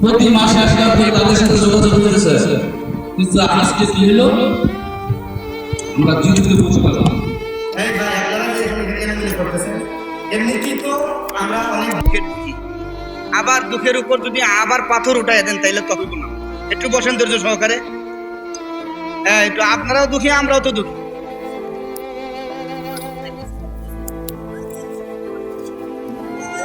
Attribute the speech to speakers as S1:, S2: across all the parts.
S1: প্রতি মাসে আপনি কি
S2: তো
S3: দুঃখের দুঃখী। আবার দুঃখের উপর যদি আবার পাথর উঠাই দেন, তাইলে তো হইব না। একটু বসেন ধৈর্য সহকারে। হ্যাঁ একটু আপনারাও দুঃখী, আমরাও তো দুঃখী।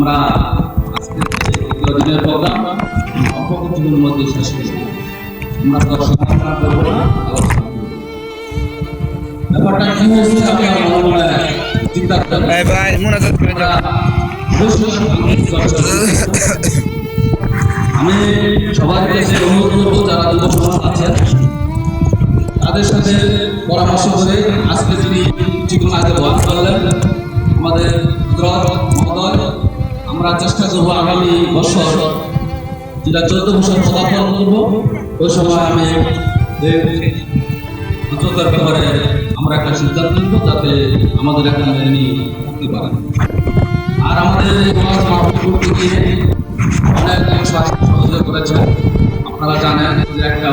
S1: আমরা আজকে দিনের প্রোগ্রাম অল্প কিছুদিনের মধ্যে শেষ করছি। আমরা দর্শক আলোচনা করব না ব্যাপারটা কি হয়েছে আমি মনে মনে চিন্তা সবার কাছে অনুরোধ করব যারা যুব সমাজ আছেন তাদের সাথে পরামর্শ করে আজকে যিনি কিছুক্ষণ আগে ওয়াজ করলেন আমাদের আমরা চেষ্টা করব আগামী বছর যেটা চোদ্দ বছর পদার্পণ করব, ওই সময় আমি ব্যাপারে আমরা একটা সিদ্ধান্ত নিব যাতে আমাদের থাকতে পারেন। আর আমাদের অনেক সহযোগিতা করেছেন। আপনারা জানেন যে একটা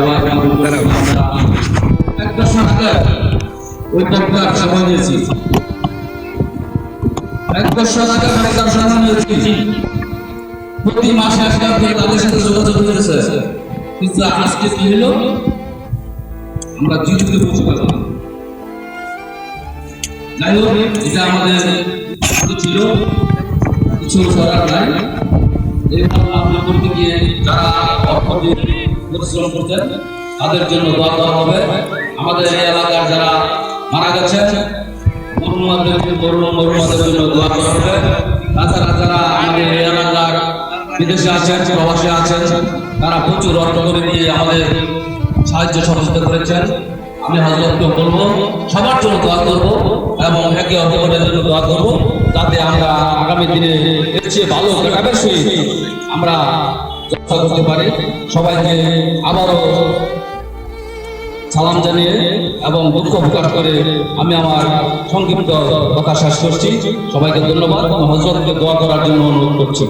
S1: একটা সরকার ওই প্রজ্ঞার সময় নিয়েছি প্রতি মাসে আসলে আপনি তাদের সাথে যোগাযোগ করেছে। কিন্তু আজকে কি হলো? আমরা জীবিত পৌঁছে পেলাম যাই হোক, এটা আমাদের ছিল, কিছু করার নাই। এইভাবে আমরা করতে গিয়ে যারা অর্থ দিয়ে পরিশ্রম করছেন, তাদের জন্য দোয়া দেওয়া হবে। আমাদের এই এলাকার যারা মারা গেছেন মরুম মরুমাদের জন্য দোয়া করা হবে। তাছাড়া যারা আমাদের এলাকার বিদেশে আছেন তারা প্রচুর অর্থ করে দিয়ে আমাদের সাহায্য সহযোগিতা করেছেন। আমি হজরতকে বলব, সবার জন্য দোয়া করব এবং একে অপরের জন্য দোয়া করব, যাতে আমরা আগামী দিনে এর ভালো আমরা করতে পারি। সবাইকে আবারও সালাম জানিয়ে এবং দুঃখ প্রকাশ করে আমি আমার সংক্ষিপ্ত কথা শেষ করছি। সবাইকে ধন্যবাদ এবং হজরতকে দোয়া করার জন্য অনুরোধ করছি।